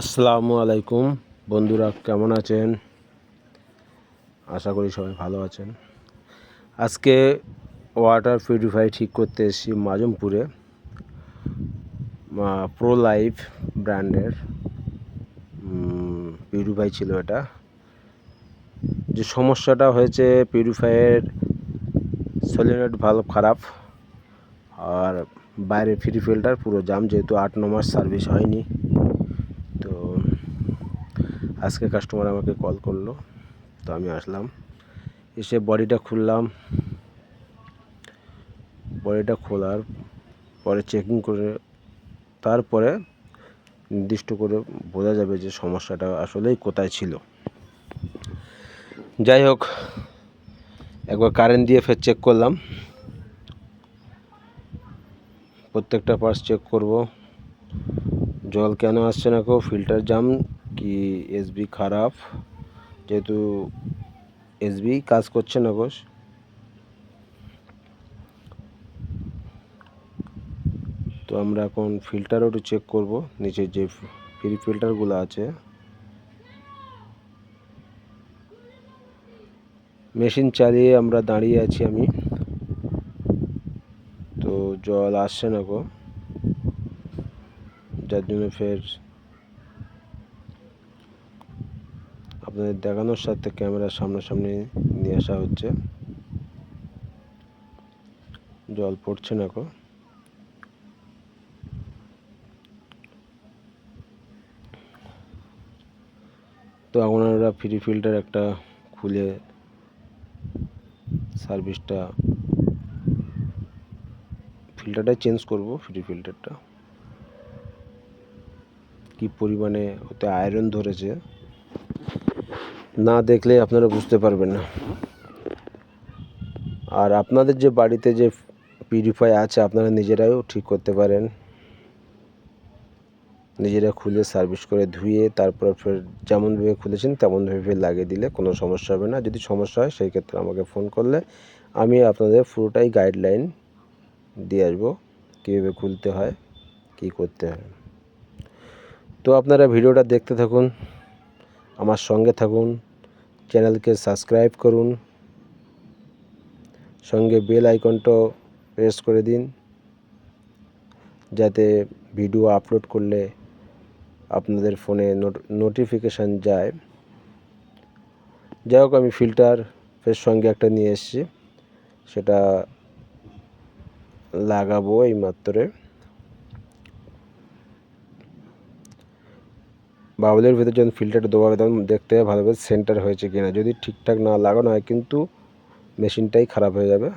আসসালামু আলাইকুম। বন্ধুরা, কেমন আছেন? আশা করি সবাই ভালো আছেন। আজকে ওয়াটার পিউরিফাই ঠিক করতে এসেছি মাজমপুরে প্রো লাইফ ব্র্যান্ডের পিউরিফাই ছিল এটা। যে সমস্যাটা হয়েছে পিউরিফাইয়ের সলিনয়েড ভালো খারাপ, আর বাইরে ফ্রি ফিল্টার পুরো জাম যেহেতু আট নম্বর সার্ভিস হয়নি। আজকে কাস্টমার আমাকে কল করল। তো আমি আসলাম। এসে বডিটা খুললাম। বডিটা খোলার পরে চেকিং করে তারপরে নির্দিষ্ট করে বোঝা যাবে যে সমস্যাটা আসলেই কোথায় ছিল। যাই হোক, একবার কারেন্ট দিয়ে ফের চেক করলাম। প্রত্যেকটা পার্টস চেক করব। জল কেন আসছে না কেউ ফিল্টার জাম কি এসবি খারাপ? যেহেতু এসবি কাজ করছে না গোস তো আমরা এখন ফিল্টারও একটু চেক করব, নিচে যে ফ্রি ফিল্টারগুলো আছে। মেশিন চালিয়ে আমরা দাঁড়িয়ে আছি আমি। তো জল আসছে না গো। যার জন্য ফের আপনাদের দেখানোর সাথে ক্যামেরার সামনাসামনি নিয়ে আসা হচ্ছে। জল পড়ছে না গো তো আমরা ফ্রি ফিল্টার একটা খুলে সার্ভিসটা ফিল্টারটাই চেঞ্জ করব ফ্রি ফিল্টারটা কি পরিমাণে ওতে আয়রন ধরেছে। না দেখলে আপনারা বুঝতে পারবেন না। আর আপনাদের যে বাড়িতে যে পিউরিফাই আছে, আপনারা নিজেরাও ঠিক করতে পারেন। নিজেরা খুলে সার্ভিস করে ধুয়ে তারপর ফের যেমনভাবে খুলেছেন তেমনভাবে ফের লাগিয়ে দিলে কোনো সমস্যা হবে না। যদি সমস্যা হয়, সেই ক্ষেত্রে আমাকে ফোন করলে আমি আপনাদের পুরোটাই গাইডলাইন দিয়ে আসব, কীভাবে খুলতে হয়, কী করতে হয়। তো আপনারা ভিডিওটা দেখতে থাকুন, আমার সঙ্গে থাকুন চ্যানেলকে সাবস্ক্রাইব করুন। সঙ্গে বেল আইকনটাও প্রেস করে দিন। যাতে ভিডিও আপলোড করলে আপনাদের ফোনে নোটিফিকেশান যায়। যাই হোক, আমি ফিল্টার ফের সঙ্গে একটা নিয়ে এসেছি। সেটা লাগাবো এই মাত্রে বাউলের ভিতরে যখন ফিল্টারটা দেওয়া হবে, তখন দেখতে হবে ভালোভাবে সেন্টার হয়েছে কিনা। যদি ঠিকঠাক না লাগানো হয়, কিন্তু মেশিনটাই খারাপ হয়ে যাবে।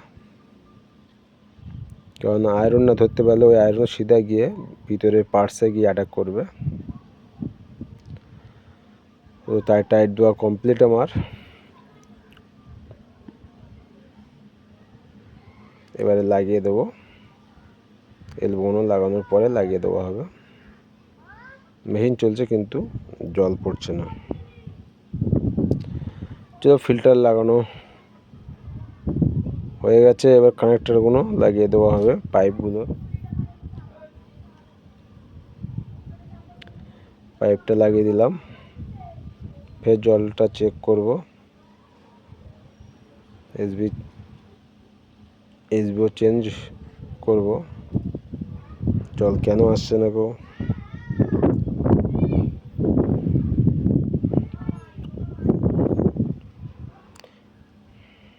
কারণ আয়রন না ধরতে পারলে ওই আয়রন সিধা গিয়ে ভিতরে পার্টসে গিয়ে অ্যাটাক করবে। তো তাই টাইট দেওয়া কমপ্লিট আমার। এবারে লাগিয়ে দেবো। এলবোনও লাগানোর পরে লাগিয়ে দেওয়া হবে। মেশিন চলছে কিন্তু জল পড়ছে না। চলো ফিল্টার লাগানো হয়ে গেছে, এবার কানেক্টারগুলো লাগিয়ে দেওয়া হবে পাইপগুলো পাইপটা লাগিয়ে দিলাম, ফের জলটা চেক করব। এসবি এসবিও চেঞ্জ করব। জল কেন আসছে না গো?